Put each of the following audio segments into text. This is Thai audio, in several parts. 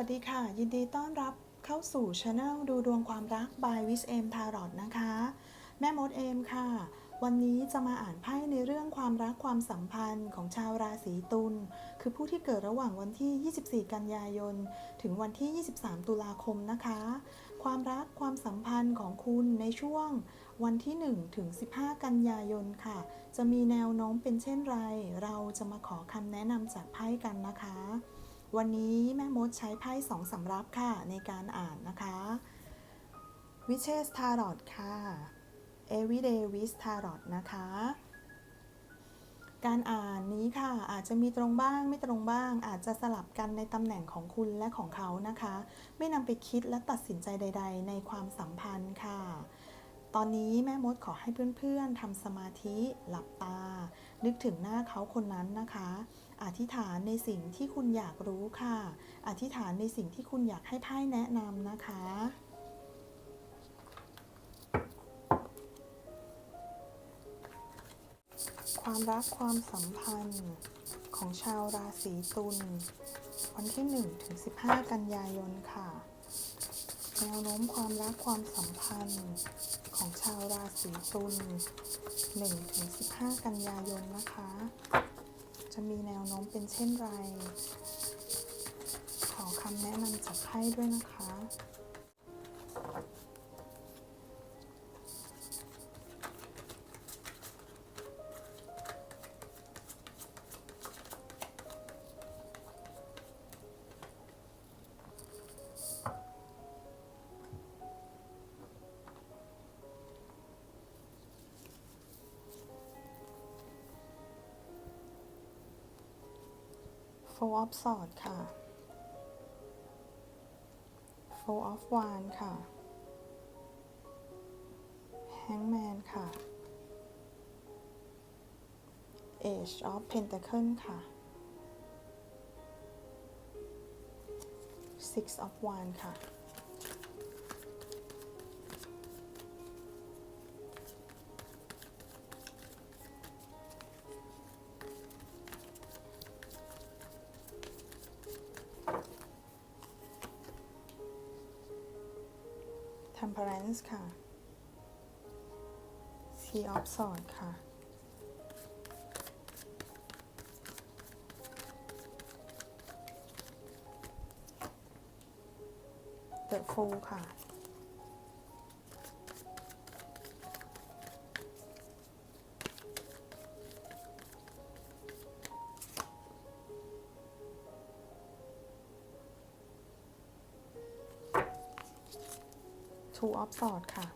วัสดีค่ะ ยินดีต้อนรับเข้าสู่ช anel ดูดวงความรัก by w i s m Tarot นะคะ แม่มดเอมค่ะ วันนี้จะมาอ่านไพ่ในเรื่องความรักความสัมพันธ์ของชาวราศีตุลคือผู้ที่เกิดระหว่างวันที่ 24 กันยายน ถึงวันที่ 23 ตุลาคมนะคะ ความรักความสัมพันธ์ของคุณในช่วงวันที่ 1 ถึง 15 กันยายนค่ะ จะมีแนวโน้มเป็นเช่นไร เราจะมาขอคำแนะนำจากไพ่กันนะคะ วันนี้แม่มดใช้ไพ่สองสำรับค่ะ ในการอ่านนะคะวิเชสทารอ t ค่ะ Everyday with Tarot นะคะ การอ่านนี้ค่ะ อาจจะมีตรงบ้างไม่ตรงบ้าง อาจจะสลับกันในตำแหน่งของคุณและของเขานะคะ ไม่นำไปคิดและตัดสินใจใด ๆ ในความสัมพันธ์ค่ะ ตอนนี้แม่มดขอให้เพื่อนๆทำสมาธิหลับตา นึกถึงหน้าเขาคนนั้นนะคะ อธิษฐานในสิ่งที่คุณอยากรู้ค่ะ อธิษฐานในสิ่งที่คุณอยากให้ไพ่แนะนำนะคะ ความรักความสัมพันธ์ของชาวราศีตุลวันที่1ถึง15 กันยายนค่ะแนวโน้มความรักความสัมพันธ์ของชาวราศีตุล1ถึง15 กันยายนนะคะ จะมีแนวโน้มเป็นเช่นไร ขอคำแนะนำจากไพ่ด้วยนะคะ Four of Swords ค่ะ Four of Wands ค่ะ Hangman ค่ะ Age of Pentacle ค่ะ Six of Wands ค่ะ Sense ค่ะ Sea of Swords ค่ะ The Fool ค่ะ Two of Swords ค่ะ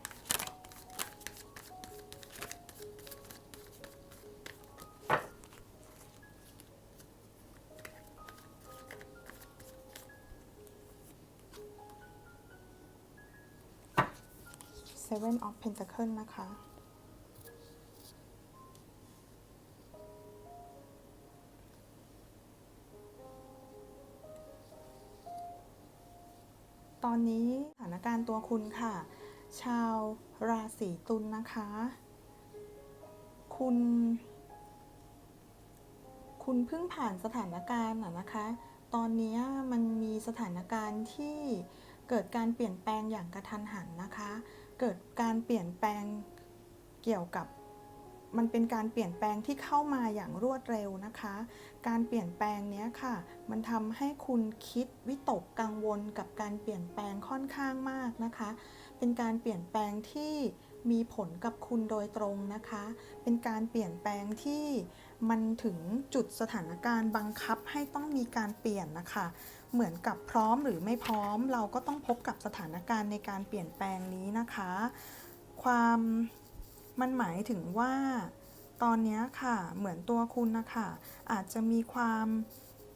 Seven of Pentacle นะคะ ตอนนี้ การณ์ตัวคุณค่ะ ชาวราศีตุลนะคะ คุณ คุณเพิ่งผ่านสถานการณ์อะนะคะ ตอนนี้มันมีสถานการณ์ที่เกิดการเปลี่ยนแปลงอย่างกระทันหันนะคะ เกิดการเปลี่ยนแปลงเกี่ยวกับ มันเป็นการเปลี่ยนแปลงที่เข้ามาอย่างรวดเร็วนะคะ การเปลี่ยนแปลงเนี้ยค่ะ มันทำให้คุณคิดวิตกกังวลกับการเปลี่ยนแปลงค่อนข้างมากนะคะ เป็นการเปลี่ยนแปลงที่มีผลกับคุณโดยตรงนะคะ เป็นการเปลี่ยนแปลงที่มันถึงจุดสถานการณ์บังคับให้ต้องมีการเปลี่ยนนะคะ เหมือนกับพร้อมหรือไม่พร้อม เราก็ต้องพบกับสถานการณ์ในการเปลี่ยนแปลงนี้นะคะ ความ มันหมายถึงว่า ตอนนี้ค่ะ เหมือนตัวคุณนะคะอาจจะมีความ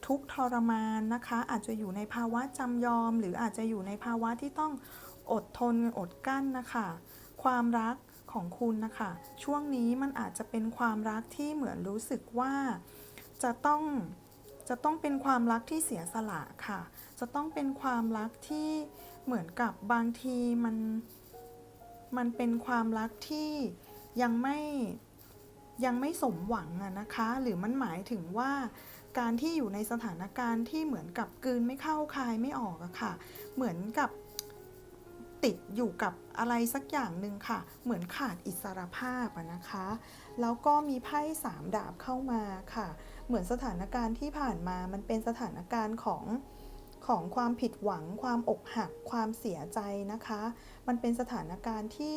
ทุกข์ทรมานนะคะ อาจจะอยู่ในภาวะจำยอม หรืออาจจะอยู่ในภาวะที่ต้องอดทนอดกั้นนะคะ ความรักของคุณนะคะ ช่วงนี้มันอาจจะเป็นความรักที่เหมือนรู้สึกว่าจะต้องจะต้องเป็นความรักที่เสียสละค่ะ จะต้องเป็นความรักที่เหมือนกับบางทีมันมันเป็นความรักที่ ยังไม่ยังไม่สมหวังอะนะคะ หรือมันหมายถึงว่าการที่อยู่ในสถานการณ์ที่เหมือนกับกืนไม่เข้าคายไม่ออกอะค่ะ เหมือนกับติดอยู่กับอะไรสักอย่างหนึ่งค่ะ เหมือนขาดอิสรภาพอะนะคะ แล้วก็มีไพ่สามดาบเข้ามาค่ะ เหมือนสถานการณ์ที่ผ่านมามันเป็นสถานการณ์ของของความผิดหวัง ความอกหัก ความเสียใจนะคะ มันเป็นสถานการณ์ที่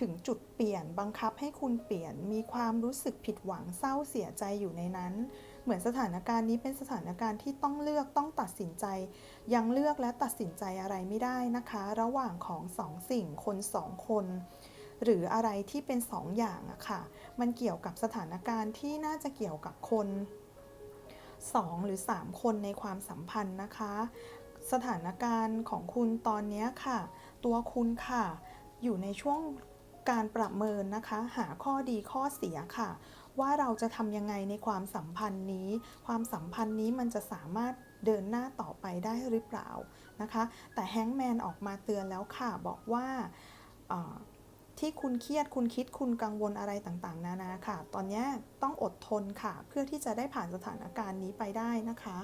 ถึงจุดเปลี่ยนบังคับให้คุณเปลี่ยนมีความรู้สึกผิดหวังเศร้าเสียใจอยู่ในนั้น เหมือนสถานการณ์นี้เป็นสถานการณ์ที่ต้องเลือกต้องตัดสินใจ ยังเลือกและตัดสินใจอะไรไม่ได้นะคะ ระหว่างของสองสิ่งคนสองคน หรืออะไรที่เป็นสองอย่างอะค่ะ มันเกี่ยวกับสถานการณ์ที่น่าจะเกี่ยวกับคน 2 หรือ 3 คนในความสัมพันธ์นะคะ สถานการณ์ของคุณตอนนี้ค่ะ ตัวคุณค่ะ อยู่ในช่วง การประเมินนะคะ หาข้อดีข้อเสียค่ะ ว่าเราจะทำยังไงในความสัมพันธ์นี้ ความสัมพันธ์นี้มันจะสามารถเดินหน้าต่อไปได้หรือเปล่านะคะ แต่แฮงแมนออกมาเตือนแล้วค่ะ บอกว่าที่คุณเครียดคุณคิดคุณกังวลอะไรต่างๆ นานาค่ะ ตอนนี้ต้องอดทนค่ะ เพื่อที่จะได้ผ่านสถานการณ์นี้ไปได้นะคะ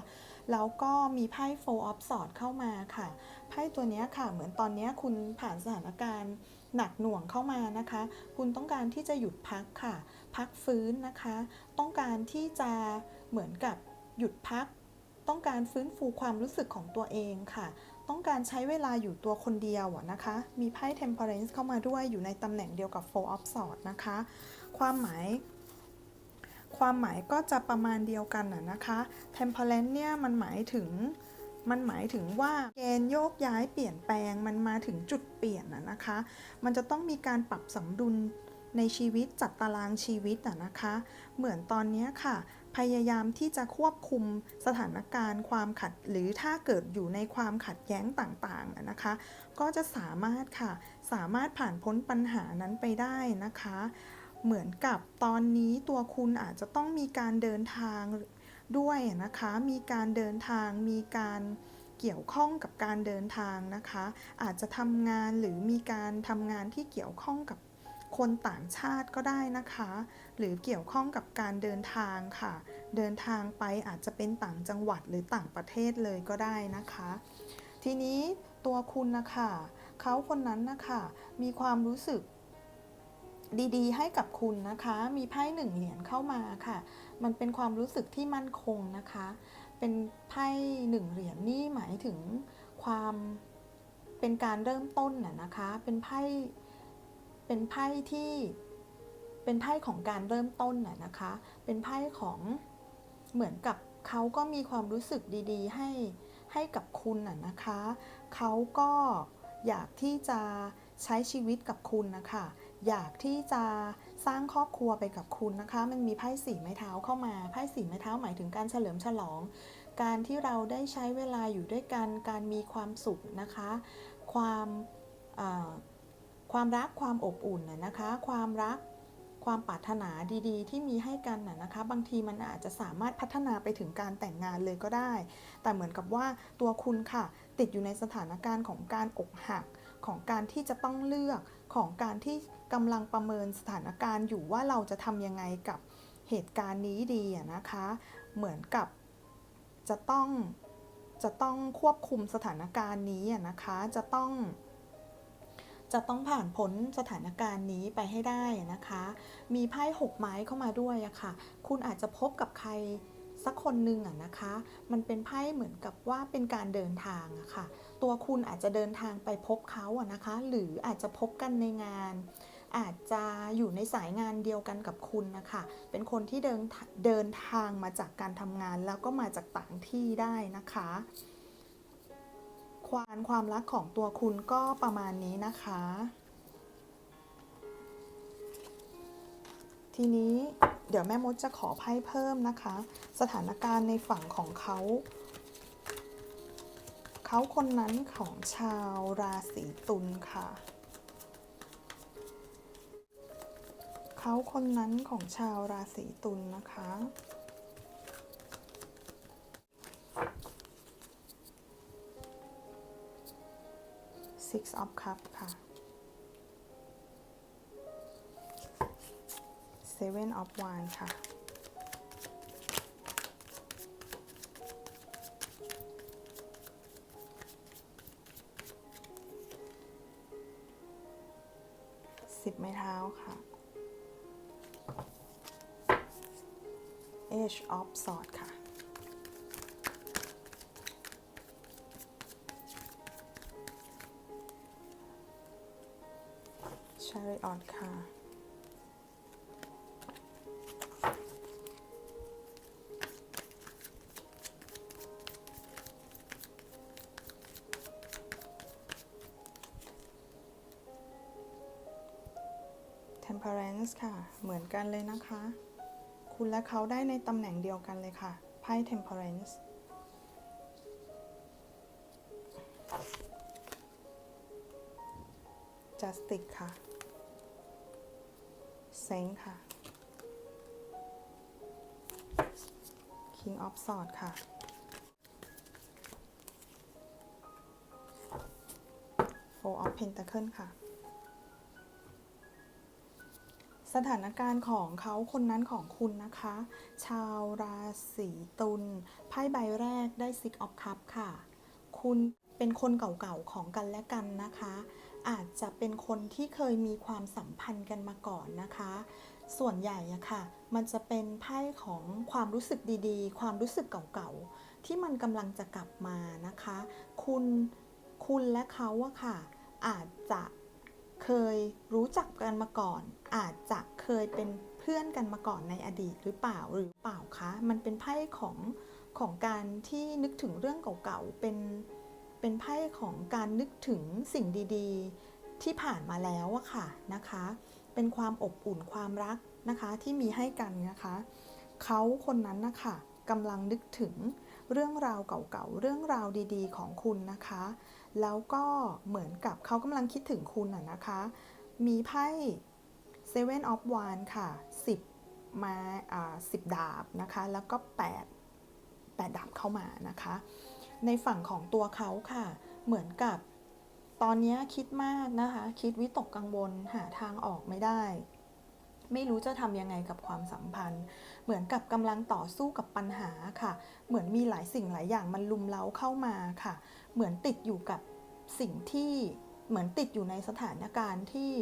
แล้วก็มีไพ่ Four of Swords เข้ามาค่ะ ไพ่ตัวนี้ค่ะ เหมือนตอนนี้คุณผ่านสถานการณ์ หนักหน่วงเข้ามานะคะ คุณต้องการที่จะหยุดพักค่ะ พักฟื้นนะคะ ต้องการที่จะเหมือนกับหยุดพัก ต้องการฟื้นฟูความรู้สึกของตัวเองค่ะ ต้องการใช้เวลาอยู่ตัวคนเดียวนะคะ มีไพ่ Temperance เข้ามาด้วยอยู่ในตำแหน่งเดียวกับ Four of Swords นะคะ ความหมายความหมายก็จะประมาณเดียวกันน่ะนะคะ Temperance เนี่ยมันหมายถึง มันหมายถึงว่าเกณฑ์โยกย้ายเปลี่ยนแปลงมันมาถึงจุดเปลี่ยนนะนะคะ มันจะต้องมีการปรับสมดุลในชีวิตจัดตารางชีวิตน่ะนะคะ เหมือนตอนนี้ค่ะ พยายามที่จะควบคุมสถานการณ์ความขัด หรือถ้าเกิดอยู่ในความขัดแย้งต่างๆอะนะคะ ก็จะสามารถค่ะ สามารถผ่านพ้นปัญหานั้นไปได้นะคะ เหมือนกับตอนนี้ตัวคุณอาจจะต้องมีการเดินทาง ด้วยนะคะ มีการเดินทาง มีการเกี่ยวข้องกับการเดินทางนะคะ อาจจะทำงานหรือมีการทำงานที่เกี่ยวข้องกับคนต่างชาติก็ได้นะคะ หรือเกี่ยวข้องกับการเดินทางค่ะ เดินทางไปอาจจะเป็นต่างจังหวัดหรือต่างประเทศเลยก็ได้นะคะ ทีนี้ตัวคุณนะคะเขาคนนั้นนะคะมีความรู้สึกดีๆ ให้กับคุณนะคะ มีไพ่หนึ่งเหรียญเข้ามาค่ะ มันเป็นความรู้สึกที่มั่นคงนะคะ เป็นไพ่หนึ่งเหรียญนี่หมายถึงความเป็นการเริ่มต้นน่ะนะคะ เป็นไพ่ เป็นไพ่ที่ เป็นไพ่ของการเริ่มต้นน่ะนะคะ เป็นไพ่ของเหมือนกับเขาก็มีความรู้สึกดีๆ ให้ให้กับคุณน่ะนะคะ เขาก็อยากที่จะใช้ชีวิตกับคุณนะคะ อยากที่จะ สร้างครอบครัวไปกับคุณนะคะ มันมีไพ่สีไม้เท้าเข้ามา ไพ่สีไม้เท้าหมายถึงการเฉลิมฉลอง การที่เราได้ใช้เวลาอยู่ด้วยกัน การมีความสุขนะคะ ความความรักความอบอุ่นน่ะนะคะ ความรักความปรารถนาดีๆ ที่มีให้กันน่ะนะคะ บางทีมันอาจจะสามารถพัฒนาไปถึงการแต่งงานเลยก็ได้ แต่เหมือนกับว่าตัวคุณค่ะ ติดอยู่ในสถานการณ์ของการอกหัก ของการที่จะต้องเลือกของการที่กำลังประเมินสถานการณ์อยู่ว่าเราจะทำยังไงกับเหตุการณ์นี้ดีนะคะ เหมือนกับจะต้องจะต้องควบคุมสถานการณ์นี้นะคะ จะต้อง จะต้องผ่านพ้นสถานการณ์นี้ไปให้ได้นะคะ มีไพ่หกไม้เข้ามาด้วยอะค่ะ คุณอาจจะพบกับใครสักคนหนึ่งอะนะคะ มันเป็นไพ่เหมือนกับว่าเป็นการเดินทางอะค่ะ ตัวคุณอาจจะเดินทางไปพบเขาอะนะคะ หรืออาจจะพบกันในงาน อาจจะอยู่ในสายงานเดียวกันกับคุณนะคะ เป็นคนที่เดินเดินทางมาจากการทำงานแล้วก็มาจากต่างที่ได้นะคะความความรักของตัวคุณก็ประมาณนี้นะคะ ทีนี้เดี๋ยวแม่มดจะขอไพ่เพิ่มนะคะ สถานการณ์ในฝั่งของเขา เขาคนนั้นของชาวราศีตุลค่ะ เขาคนนั้นของชาวราศีตุลนะคะ Six of Cup ค่ะ Seven of Wands ค่ะ ค่ะ Age of Swords ค่ะ Chariot ค่ะ ค่ะ เหมือนกันเลยนะคะ คุณและเขาได้ในตำแหน่งเดียวกันเลยค่ะ ไพ่ Temperance Justice ค่ะ Saint ค่ะ King of Swords ค่ะ Four of Pentacles ค่ะ สถานการณ์ของเขาคนนั้นของคุณนะคะ ชาวราศีตุลไพ่ใบแรกได้ Six of Cup ค่ะ คุณเป็นคนเก่าๆของกันและกันนะคะ อาจจะเป็นคนที่เคยมีความสัมพันธ์กันมาก่อนนะคะ ส่วนใหญ่อะค่ะ มันจะเป็นไพ่ของความรู้สึกดีๆ ความรู้สึกเก่าๆ ที่มันกำลังจะกลับมานะคะ คุณคุณและเขาอะค่ะ อาจจะ เคยรู้จักกันมาก่อน อาจจะเคยเป็นเพื่อนกันมาก่อนในอดีตหรือเปล่าหรือเปล่าคะมันเป็นไพ่ของของการที่นึกถึงเรื่องเก่าๆเป็นเป็นไพ่ของการนึกถึงสิ่งดีๆ ที่ผ่านมาแล้วอะค่ะนะคะ เป็นความอบอุ่นความรักนะคะที่มีให้กันนะคะเขาคนนั้นนะคะกำลังนึกถึงเรื่องราวเก่าๆเรื่องราวดีๆ ของคุณนะคะ แล้วก็เหมือนกับเขากำลังคิดถึงคุณอะนะคะ มีไพ่ Seven of Wands ค่ะ 10 มาอ่า10ดาบนะคะ แล้วก็ 8 8 ดาบเข้ามานะคะ ในฝั่งของตัวเขาค่ะ เหมือนกับตอนนี้คิดมากนะคะ คิดวิตกกังวลหาทางออกไม่ได้ ไม่รู้จะทำยังไงกับความสัมพันธ์ เหมือนกับกำลังต่อสู้กับปัญหาค่ะ เหมือนมีหลายสิ่งหลายอย่างมันลุมเล้าเข้ามาค่ะ เหมือนติดอยู่กับสิ่งที่เหมือนติดอยู่ในสถานการณ์ที่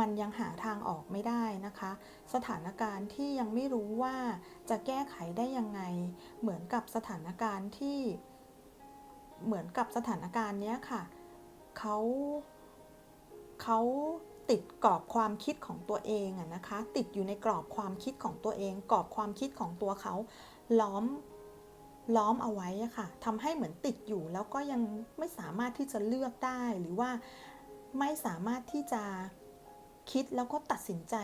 มันยังหาทางออกไม่ได้นะคะ สถานการณ์ที่ยังไม่รู้ว่าจะแก้ไขได้ยังไง เหมือนกับสถานการณ์ที่ เหมือนกับสถานการณ์เนี้ยค่ะเขาเขา ติดกรอบความคิดของตัวเองอะนะคะ ติดอยู่ในกรอบความคิดของตัวเอง กรอบความคิดของตัวเขาล้อมล้อมเอาไว้อะค่ะทำให้เหมือนติดอยู่แล้วก็ยังไม่สามารถที่จะเลือกได้หรือว่าไม่สามารถที่จะคิดแล้วก็ตัดสินใจ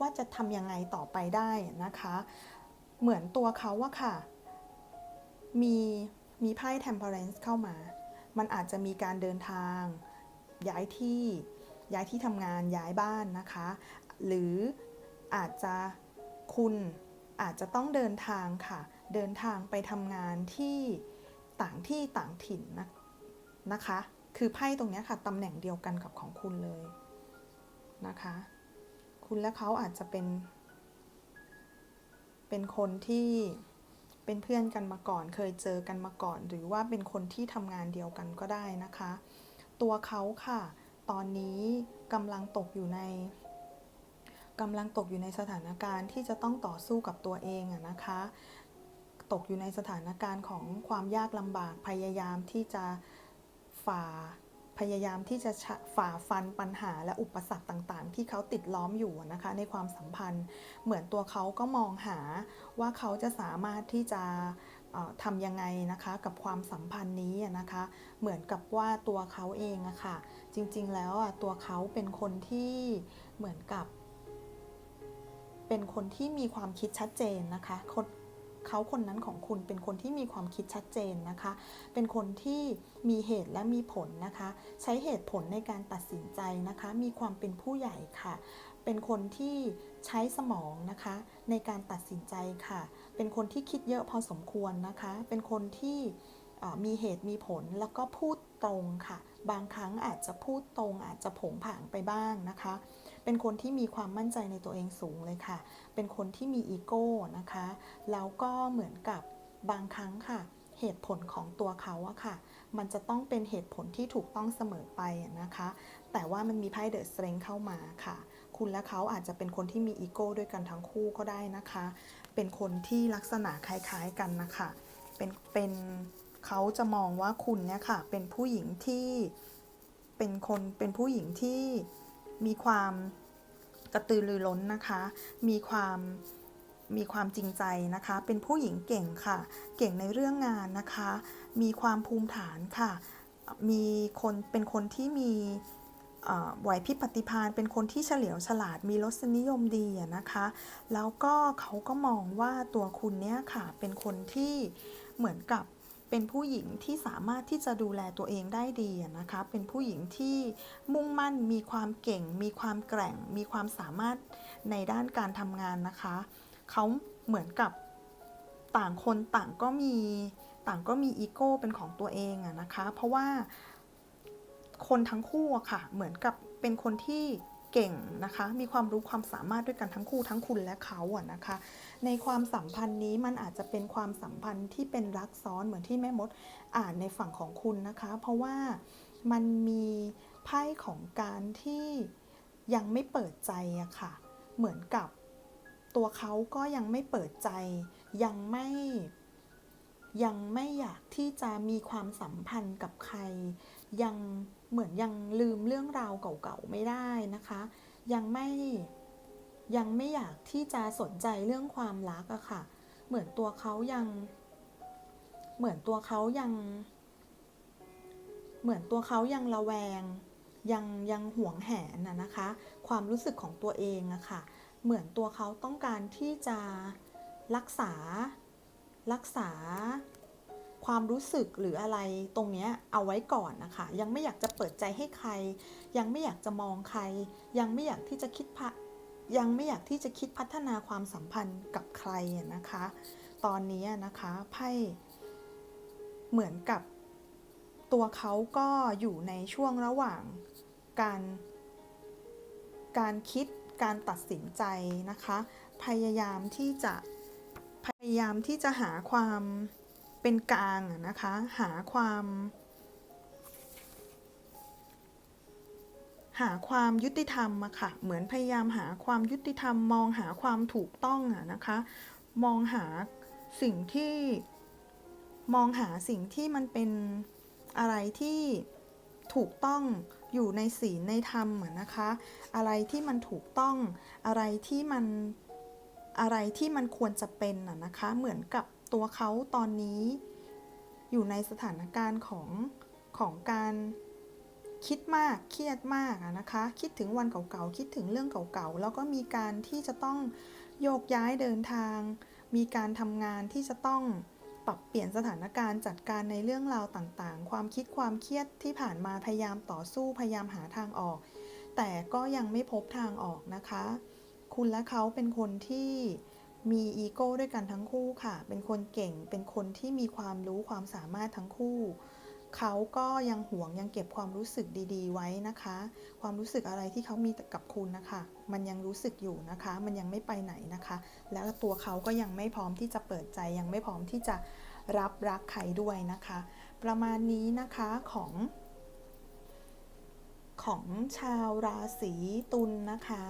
ว่าจะทำยังไงต่อไปได้นะคะ เหมือนตัวเขาอะค่ะ มีมีไพ่ temperance เข้ามา มันอาจจะมีการเดินทาง ย้ายที่ ย้ายที่ทำงานย้ายบ้านนะคะ หรืออาจจะคุณอาจจะต้องเดินทางค่ะ เดินทางไปทำงานที่ต่างที่ต่างถิ่นนะนะคะ คือไพ่ตรงนี้ค่ะตำแหน่งเดียวกันกับของคุณเลยนะคะ คุณและเขาอาจจะเป็น เป็นคนที่เป็นเพื่อนกันมาก่อน เคยเจอกันมาก่อน หรือว่าเป็นคนที่ทำงานเดียวกันก็ได้นะคะ ตัวเขาค่ะ ตอนนี้กำลังตกอยู่ในกำลังตกอยู่ในสถานการณ์ที่จะต้องต่อสู้กับตัวเองอะนะคะ ตกอยู่ในสถานการณ์ของความยากลำบากพยายามที่จะฝ่าพยายามที่จะฝ่าฟันปัญหาและอุปสรรคต่างๆ ที่เขาติดล้อมอยู่นะคะในความสัมพันธ์ เหมือนตัวเขาก็มองหาว่าเขาจะสามารถที่จะ ทำยังไงนะคะกับความสัมพันธ์นี้นะคะ เหมือนกับว่าตัวเขาเองอะค่ะ จริงๆแล้วอะตัวเขาเป็นคนที่เหมือนกับ เป็นคนที่มีความคิดชัดเจนนะคะคนเขาคนนั้นของคุณเป็นคนที่มีความคิดชัดเจนนะคะ เป็นคนที่มีเหตุและมีผลนะคะ ใช้เหตุผลในการตัดสินใจนะคะ มีความเป็นผู้ใหญ่ค่ะ เป็นคนที่ใช้สมองนะคะในการตัดสินใจค่ะ เป็นคนที่คิดเยอะพอสมควรนะคะ เป็นคนที่มีเหตุมีผลแล้วก็พูดตรงค่ะ บางครั้งอาจจะพูดตรง อาจจะผงผางไปบ้างนะคะ เป็นคนที่มีความมั่นใจในตัวเองสูงเลยค่ะ เป็นคนที่มีอีโก้นะคะ แล้วก็เหมือนกับบางครั้งค่ะ เหตุผลของตัวเขาอะค่ะ มันจะต้องเป็นเหตุผลที่ถูกต้องเสมอไปนะคะ แต่ว่ามันมีไพ่เดอะสเตรนเข้ามาค่ะ คุณและเขาอาจจะเป็นคนที่มีอีโก้ด้วยกันทั้งคู่ก็ได้นะคะ เป็นคนที่ลักษณะคล้ายๆกันนะคะ เป็นเป็นเขาจะมองว่าคุณเนี่ยค่ะ เป็นผู้หญิงที่เป็นคนเป็นผู้หญิงที่มีความกระตือรือร้นนะคะ มีความมีความจริงใจนะคะ เป็นผู้หญิงเก่งค่ะ เก่งในเรื่องงานนะคะ มีความภูมิฐานค่ะ มีคนเป็นคนที่มี ไหวพริบปฏิภาณเป็นคนที่เฉลียวฉลาดมีรสนิยมดีนะคะ แล้วก็เขาก็มองว่าตัวคุณเนี่ยค่ะเป็นคนที่เหมือนกับเป็นผู้หญิงที่สามารถที่จะดูแลตัวเองได้ดีนะคะ เป็นผู้หญิงที่มุ่งมั่นมีความเก่ง มีความแกร่ง มีความสามารถในด้านการทำงานนะคะ เขาเหมือนกับต่างคนต่างก็มีต่างก็มีอีโก้เป็นของตัวเองอะนะคะ เพราะว่า คนทั้งคู่อะค่ะ เหมือนกับเป็นคนที่เก่งนะคะ มีความรู้ความสามารถด้วยกันทั้งคู่ทั้งคุณและเขาอะนะคะ ในความสัมพันธ์นี้มันอาจจะเป็นความสัมพันธ์ที่เป็นรักซ้อนเหมือนที่แม่มดอ่านในฝั่งของคุณนะคะ เพราะว่ามันมีไพ่ของการที่ยังไม่เปิดใจอะค่ะ เหมือนกับตัวเขาก็ยังไม่เปิดใจ ยังไม่ยังไม่อยากที่จะมีความสัมพันธ์กับใคร ยังเหมือนยังลืมเรื่องราวเก่าๆไม่ได้นะคะ ยังไม่ยังไม่อยากที่จะสนใจเรื่องความรักอะค่ะ เหมือนตัวเขายัง เหมือนตัวเขายัง เหมือนตัวเขายังระแวง ยังยังหวงแหนนะนะคะ ความรู้สึกของตัวเองอะค่ะ เหมือนตัวเขาต้องการที่จะรักษารักษา ความรู้สึกหรืออะไรตรงนี้เอาไว้ก่อนนะคะ ยังไม่อยากจะเปิดใจให้ใคร ยังไม่อยากจะมองใคร ยังไม่อยากที่จะคิดพะยังไม่อยากที่จะคิดพัฒนาความสัมพันธ์กับใครนะคะ ตอนนี้นะคะไพ่เหมือนกับตัวเขาก็อยู่ในช่วงระหว่างการ การคิดการตัดสินใจนะคะ พยายามที่จะพยายามที่จะหาความ เป็นกลางนะคะ หาความ หาความยุติธรรมอะค่ะ เหมือนพยายามหาความยุติธรรม มองหาความถูกต้องอะนะคะ มองหาสิ่งที่มองหาสิ่งที่มันเป็นอะไรที่ถูกต้องอยู่ในศีลในธรรมอะนะคะ อะไรที่มันถูกต้องอะไรที่มันอะไรที่มันควรจะเป็นอะนะคะ เหมือนกับ ตัวเขาตอนนี้อยู่ในสถานการณ์ของของการคิดมากเครียดมากนะคะ คิดถึงวันเก่าๆ คิดถึงเรื่องเก่าๆ แล้วก็มีการที่จะต้องโยกย้ายเดินทาง มีการทำงานที่จะต้องปรับเปลี่ยนสถานการณ์จัดการในเรื่องราวต่างๆ ความคิดความเครียดที่ผ่านมาพยายามต่อสู้พยายามหาทางออก แต่ก็ยังไม่พบทางออกนะคะ คุณและเขาเป็นคนที่ มีอีโก้ด้วยกันทั้งคู่ค่ะ เป็นคนเก่ง เป็นคนที่มีความรู้ความสามารถทั้งคู่ เขาก็ยังหวงยังเก็บความรู้สึกดีๆ ไว้นะคะ ความรู้สึกอะไรที่เขามีกับคุณนะคะ มันยังรู้สึกอยู่นะคะ มันยังไม่ไปไหนนะคะ แล้วตัวเขาก็ยังไม่พร้อมที่จะเปิดใจ ยังไม่พร้อมที่จะรับรักใครด้วยนะคะ ประมาณนี้นะคะของ ของชาวราศีตุลนนะคะ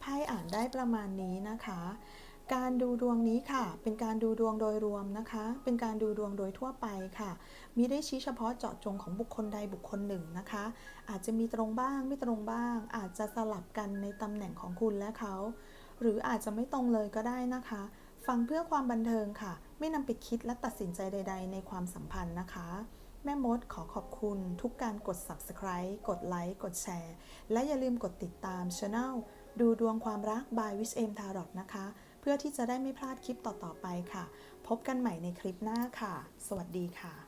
ไพ่อ่านได้ประมาณนี้นะคะ การดูดวงนี้ค่ะ เป็นการดูดวงโดยรวมนะคะ เป็นการดูดวงโดยทั่วไปค่ะมีได้ชี้เฉพาะเจาะจงของบุคคลใดบุคคลหนึ่งนะคะ อาจจะมีตรงบ้างไม่ตรงบ้าง อาจจะสลับกันในตำแหน่งของคุณและเขา หรืออาจจะไม่ตรงเลยก็ได้นะคะ ฟังเพื่อความบันเทิงค่ะ ไม่นำไปคิดและตัดสินใจใด ๆ ในความสัมพันธ์นะคะแม่มดขอขอบคุณทุกการกด subscribe กดไลค์ กดแชร์ และอย่าลืมกดติดตาม Channel ดูดวงความรัก by Wish M Tarot นะคะ เพื่อที่จะได้ไม่พลาดคลิปต่อๆไปค่ะ พบกันใหม่ในคลิปหน้าค่ะ สวัสดีค่ะ